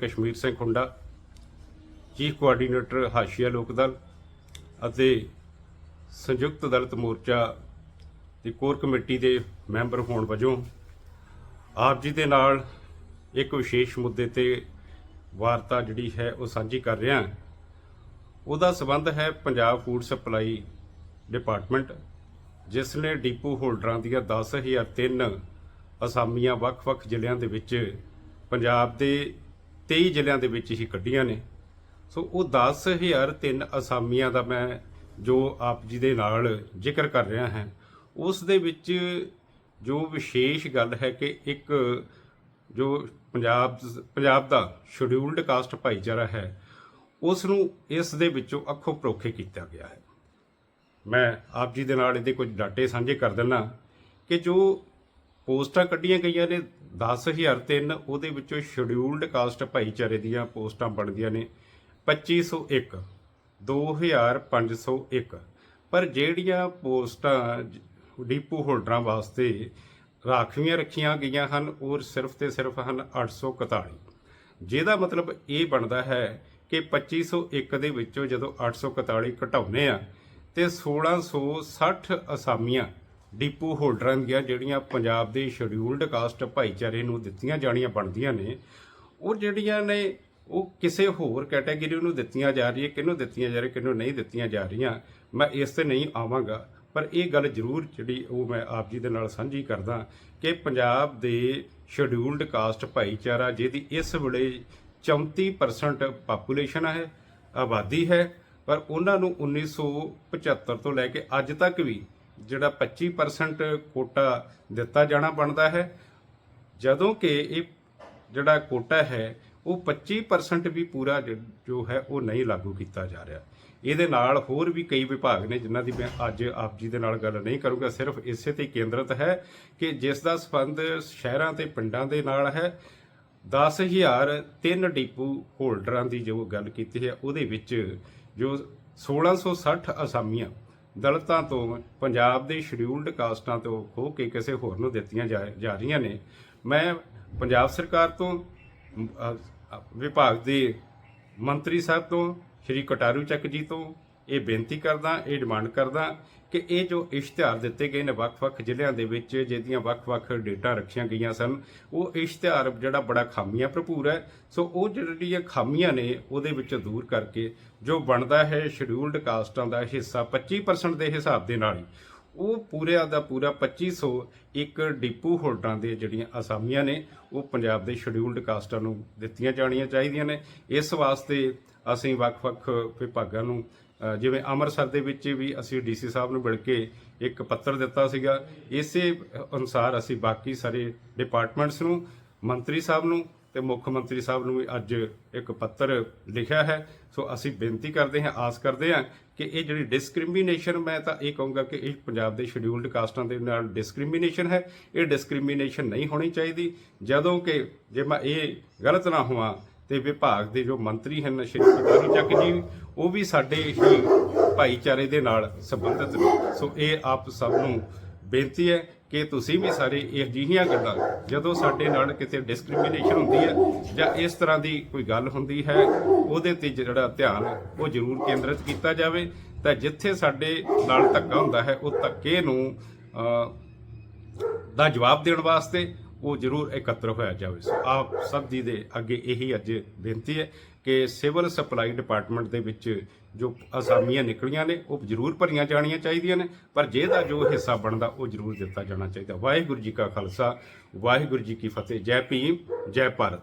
Kashmir Singh Khunda, chief coordinator ਹਾਸ਼ੀਆ Lok Dal ਅਤੇ ਸੰਯੁਕਤ ਦਲਿਤ ਮੋਰਚਾ ਦੀ core committee ਦੇ ਮੈਂਬਰ ਹੋਣ ਵਜੋਂ ਆਪ ਜੀ ਦੇ ਨਾਲ ਇੱਕ ਵਿਸ਼ੇਸ਼ ਮੁੱਦੇ ਤੇ ਵਾਰਤਾ ਜਿਹੜੀ ਹੈ ਉਹ ਸਾਂਝੀ ਕਰ ਰਿਹਾ ਉਹਦਾ ਸਬੰਧ ਹੈ ਪੰਜਾਬ ਫੂਡ ਸਪਲਾਈ ਡਿਪਾਰਟਮੈਂਟ, ਜਿਸ ਨੇ ਡੀਪੂ ਹੋਲਡਰਾਂ ਦੀਆਂ 10003 ਅਸਾਮੀਆਂ ਵੱਖ-ਵੱਖ ਜ਼ਿਲ੍ਹਿਆਂ ਦੇ ਵਿੱਚ ਪੰਜਾਬ ਦੇ 23 ਜ਼ਿਲ੍ਹਿਆਂ ਦੇ ਵਿੱਚ ਹੀ ਕੱਢੀਆਂ ਨੇ। ਸੋ ਉਹ 10003 ਅਸਾਮੀਆਂ ਦਾ ਮੈਂ ਜੋ ਆਪ ਜੀ ਦੇ ਨਾਲ ਜ਼ਿਕਰ ਕਰ ਰਿਹਾ ਹਾਂ, ਉਸ ਦੇ ਵਿੱਚ ਜੋ ਵਿਸ਼ੇਸ਼ ਗੱਲ ਹੈ ਕਿ ਇੱਕ ਜੋ ਪੰਜਾਬ ਪੰਜਾਬ ਦਾ ਸ਼ਡਿਊਲਡ ਕਾਸਟ ਭਾਈਚਾਰਾ ਹੈ, ਉਸ ਨੂੰ ਇਸ ਦੇ ਵਿੱਚੋਂ ਅੱਖੋਂ ਪਰੋਖੇ ਕੀਤਾ ਗਿਆ ਹੈ। ਮੈਂ ਆਪ ਜੀ ਦੇ ਨਾਲ ਇਹਦੇ ਕੁਝ ਡਾਟੇ ਸਾਂਝੇ ਕਰ ਦਿੰਦਾ ਕਿ ਜੋ ਪੋਸਟਾਂ ਕੱਢੀਆਂ ਗਈਆਂ ਨੇ 10003 ਉਹਦੇ ਵਿੱਚੋਂ ਸ਼ਡਿਊਲਡ ਕਾਸਟ ਭਾਈਚਾਰੇ ਦੀਆਂ ਪੋਸਟਾਂ ਬਣਦੀਆਂ ਨੇ। 2501 2501 ਪਰ ਜਿਹੜੀਆਂ ਪੋਸਟਾਂ ਜ- ਡੀਪੂ ਹੋਲਡਰਾਂ ਵਾਸਤੇ ਰਾਖਵੀਆਂ ਰੱਖੀਆਂ ਗਈਆਂ ਹਨ, ਉਹ ਸਿਰਫ ਤੇ ਸਿਰਫ ਹਨ 841 ਜਿਹਦਾ ਮਤਲਬ ਇਹ ਬਣਦਾ ਹੈ ਕਿ 2501 ਦੇ ਵਿੱਚੋਂ ਜਦੋਂ 841 ਘਟਾਉਨੇ ਆ, ਤੇ 1660 ਅਸਾਮੀਆਂ ਡੀਪੂ ਹੋਲਡਰਾਂ ਦੀਆਂ ਜਿਹੜੀਆਂ ਪੰਜਾਬ ਦੇ ਸ਼ਡਿਊਲਡ ਕਾਸਟ ਭਾਈਚਾਰੇ ਨੂੰ ਦਿੱਤੀਆਂ ਜਾਣੀਆਂ ਬਣਦੀਆਂ ਨੇ, ਉਹ ਜਿਹੜੀਆਂ ਨੇ, ਉਹ ਕਿਸੇ ਹੋਰ ਕੈਟਾਗਰੀ ਨੂੰ ਦਿੱਤੀਆਂ ਜਾ ਰਹੀਆਂ, ਕਿਹਨੂੰ ਦਿੱਤੀਆਂ ਜਾ ਰਹੀਆਂ, ਕਿਹਨੂੰ ਨਹੀਂ ਦਿੱਤੀਆਂ ਜਾ ਰਹੀਆਂ, ਮੈਂ ਇਸ ਤੇ ਨਹੀਂ ਆਵਾਂਗਾ। ਪਰ ਇਹ ਗੱਲ ਜ਼ਰੂਰ ਜਿਹੜੀ ਉਹ ਮੈਂ ਆਪ ਜੀ ਦੇ ਨਾਲ ਸਾਂਝੀ ਕਰਦਾ ਕਿ ਪੰਜਾਬ ਦੇ ਸ਼ਡਿਊਲਡ ਕਾਸਟ ਭਾਈਚਾਰਾ, ਜਿਹਦੀ ਇਸ ਵੇਲੇ 34% ਪਾਪੂਲੇਸ਼ਨ ਹੈ, ਆਬਾਦੀ ਹੈ, ਪਰ ਉਹਨਾਂ ਨੂੰ 1975 ਤੋਂ ਲੈ ਕੇ ਅੱਜ ਤੱਕ ਵੀ ਜਿਹੜਾ 25% ਕੋਟਾ ਦਿੱਤਾ ਜਾਣਾ ਬਣਦਾ ਹੈ, ਜਦੋਂ ਕਿ ਇਹ ਜਿਹੜਾ ਕੋਟਾ ਹੈ, ਉਹ 25% ਵੀ ਪੂਰਾ ਜ- ਜੋ ਹੈ, ਉਹ ਨਹੀਂ ਲਾਗੂ ਕੀਤਾ ਜਾ ਰਿਹਾ। ਇਹਦੇ ਨਾਲ ਹੋਰ ਵੀ ਕਈ ਵਿਭਾਗ ਨੇ ਜਿਨ੍ਹਾਂ ਦੀ ਮੈਂ ਅੱਜ ਆਪ ਜੀ ਦੇ ਨਾਲ ਗੱਲ ਨਹੀਂ ਕਰੂੰਗਾ, ਸਿਰਫ ਇਸੇ ਤੇ ਕੇਂਦਰਿਤ ਹੈ ਕਿ ਜਿਸ ਦਾ ਸੰਬੰਧ ਸ਼ਹਿਰਾਂ ਤੇ ਪਿੰਡਾਂ ਦੇ ਨਾਲ ਹੈ। 10000 ਤਿੰਨ ਡੀਪੂ ਹੋਲਡਰਾਂ ਦੀ ਜੋ ਗੱਲ ਕੀਤੀ ਹੈ, ਉਹਦੇ ਵਿੱਚ ਜੋ 1660 ਅਸਾਮੀਆਂ ਦਲਿਤਾਂ ਤੋਂ, ਪੰਜਾਬ ਦੇ ਸ਼ਡਿਊਲਡ ਕਾਸਟਾਂ ਤੋਂ ਖੋ ਕੇ ਕਿਸੇ ਹੋਰ ਨੂੰ ਦਿੱਤੀਆਂ ਜਾ ਜਾ ਰਹੀਆਂ ਨੇ। ਮੈਂ ਪੰਜਾਬ ਸਰਕਾਰ ਤੋਂ ਵਿਭਾਗ ਦੇ ਮੰਤਰੀ ਸਾਹਿਬ ਤੋਂ, ਸ਼੍ਰੀ ਕਟਾਰੂ ਚੱਕ ਜੀ ਤੋਂ ਇਹ ਬੇਨਤੀ ਕਰਦਾ, ਇਹ ਡਿਮਾਂਡ ਕਰਦਾ ਕਿ ਇਹ ਜੋ ਇਸ਼ਤਿਹਾਰ ਦਿੱਤੇ ਗਏ ਨੇ ਵੱਖ-ਵੱਖ ਜ਼ਿਲ੍ਹਿਆਂ ਦੇ ਵਿੱਚ, ਜਿਹਦੀਆਂ ਵੱਖ-ਵੱਖ ਡੇਟਾ ਰੱਖੀਆਂ ਗਈਆਂ ਸਨ, ਉਹ ਇਸ਼ਤਿਹਾਰ ਜਿਹੜਾ ਬੜਾ ਖਾਮੀਆਂ ਭਰਪੂਰ ਹੈ। ਸੋ ਉਹ ਜਿਹੜੀਆਂ ਖਾਮੀਆਂ ਨੇ, ਉਹਦੇ ਵਿੱਚ ਦੂਰ ਕਰਕੇ ਜੋ ਬਣਦਾ ਹੈ ਸ਼ਡਿਊਲਡ ਕਾਸਟਾਂ ਦਾ ਹਿੱਸਾ 25% ਦੇ ਹਿਸਾਬ ਦੇ ਨਾਲ ਹੀ, ਉਹ ਪੂਰੇ ਦਾ ਪੂਰਾ 2500 ਇੱਕ ਡਿਪੂ ਹੋਲਡਰਾਂ ਦੇ ਜਿਹੜੀਆਂ ਅਸਾਮੀਆਂ ਨੇ, ਉਹ ਪੰਜਾਬ ਦੇ ਸ਼ਡਿਊਲਡ ਕਾਸਟਾਂ ਨੂੰ ਦਿੱਤੀਆਂ ਜਾਣੀਆਂ ਚਾਹੀਦੀਆਂ ਨੇ। ਇਸ ਵਾਸਤੇ ਅਸੀਂ ਵੱਖ-ਵੱਖ ਵਿਭਾਗਾਂ ਨੂੰ ਜਿਵੇਂ ਅੰਮ੍ਰਿਤਸਰ ਦੇ ਵਿੱਚ ਵੀ ਅਸੀਂ ਡੀਸੀ ਸਾਹਿਬ ਨੂੰ ਮਿਲ ਕੇ ਇੱਕ ਪੱਤਰ ਦਿੱਤਾ ਸੀਗਾ, ਇਸੇ ਅਨੁਸਾਰ ਅਸੀਂ ਬਾਕੀ ਸਾਰੇ ਡਿਪਾਰਟਮੈਂਟਸ ਨੂੰ, ਮੰਤਰੀ ਸਾਹਿਬ ਨੂੰ ਤੇ ਮੁੱਖ ਮੰਤਰੀ ਸਾਹਿਬ ਨੂੰ ਵੀ ਅੱਜ ਇੱਕ ਪੱਤਰ ਲਿਖਿਆ ਹੈ। ਸੋ ਅਸੀਂ ਬੇਨਤੀ ਕਰਦੇ ਹਾਂ, ਆਸ ਕਰਦੇ ਹਾਂ ਕਿ ਇਹ ਜਿਹੜੀ ਡਿਸਕ੍ਰਿਮੀਨੇਸ਼ਨ ਮੈਂ ਤਾਂ ਇਹ ਕਹੂੰਗਾ ਕਿ ਇਹ ਪੰਜਾਬ ਦੇ ਸ਼ਡਿਊਲਡ ਕਾਸਟਾਂ ਦੇ ਨਾਲ ਡਿਸਕ੍ਰਿਮੀਨੇਸ਼ਨ ਹੈ। ਇਹ ਡਿਸਕ੍ਰਿਮੀਨੇਸ਼ਨ ਨਹੀਂ ਹੋਣੀ ਚਾਹੀਦੀ। ਜਦੋਂ ਕਿ ਜੇ ਮੈਂ ਇਹ ਗਲਤ ਨਾ ਹੋਵਾਂ ਤੇ ਵਿਭਾਗ ਦੇ ਜੋ ਮੰਤਰੀ ਹਨ, ਸ਼੍ਰੀ ਕਟਾਰੂ ਚੱਕ ਜੀ, ਉਹ ਵੀ ਸਾਡੇ ਹੀ ਭਾਈਚਾਰੇ ਦੇ ਨਾਲ ਸੰਬੰਧਿਤ ਨੇ। ਸੋ ਇਹ ਆਪ ਸਭ ਨੂੰ ਬੇਨਤੀ ਹੈ ਕਿ ਤੁਸੀਂ ਵੀ ਸਾਰੇ ਇਹ ਅਜਿਹੀਆਂ ਗੱਲਾਂ, ਜਦੋਂ ਸਾਡੇ ਨਾਲ ਕਿਤੇ ਡਿਸਕ੍ਰਿਮੀਨੇਸ਼ਨ ਹੁੰਦੀ ਹੈ ਜਾਂ ਇਸ ਤਰ੍ਹਾਂ ਦੀ ਕੋਈ ਗੱਲ ਹੁੰਦੀ ਹੈ, ਉਹਦੇ ਤੇ ਜਿਹੜਾ ਧਿਆਨ ਉਹ ਜ਼ਰੂਰ ਕੇਂਦਰਿਤ ਕੀਤਾ ਜਾਵੇ। ਤਾਂ ਜਿੱਥੇ ਸਾਡੇ ਨਾਲ ਧੱਕਾ ਹੁੰਦਾ ਹੈ, ਉਹ ਧੱਕੇ ਨੂੰ ਦਾ ਜਵਾਬ ਦੇਣ ਵਾਸਤੇ ਉਹ ਜ਼ਰੂਰ ਇਕੱਤਰ ਹੋਇਆ ਜਾਵੇ। ਸੋ ਆਪ ਸਭ ਜੀ ਦੇ ਅੱਗੇ ਇਹੀ ਅੱਜ ਬੇਨਤੀ ਹੈ ਕਿ ਸਿਵਲ ਸਪਲਾਈ ਡਿਪਾਰਟਮੈਂਟ ਦੇ ਵਿੱਚ ਜੋ ਅਸਾਮੀਆਂ ਨਿਕਲੀਆਂ ਨੇ, ਉਹ ਜ਼ਰੂਰ ਭਰੀਆਂ ਜਾਣੀਆਂ ਚਾਹੀਦੀਆਂ ਨੇ, ਪਰ ਜਿਹਦਾ ਜੋ ਹਿੱਸਾ ਬਣਦਾ, ਉਹ ਜ਼ਰੂਰ ਦਿੱਤਾ ਜਾਣਾ ਚਾਹੀਦਾ। ਵਾਹਿਗੁਰੂ ਜੀ ਕਾ ਖਾਲਸਾ, ਵਾਹਿਗੁਰੂ ਜੀ ਕੀ ਫਤਿਹ। ਜੈ ਭੀਮ, ਜੈ ਭਾਰਤ।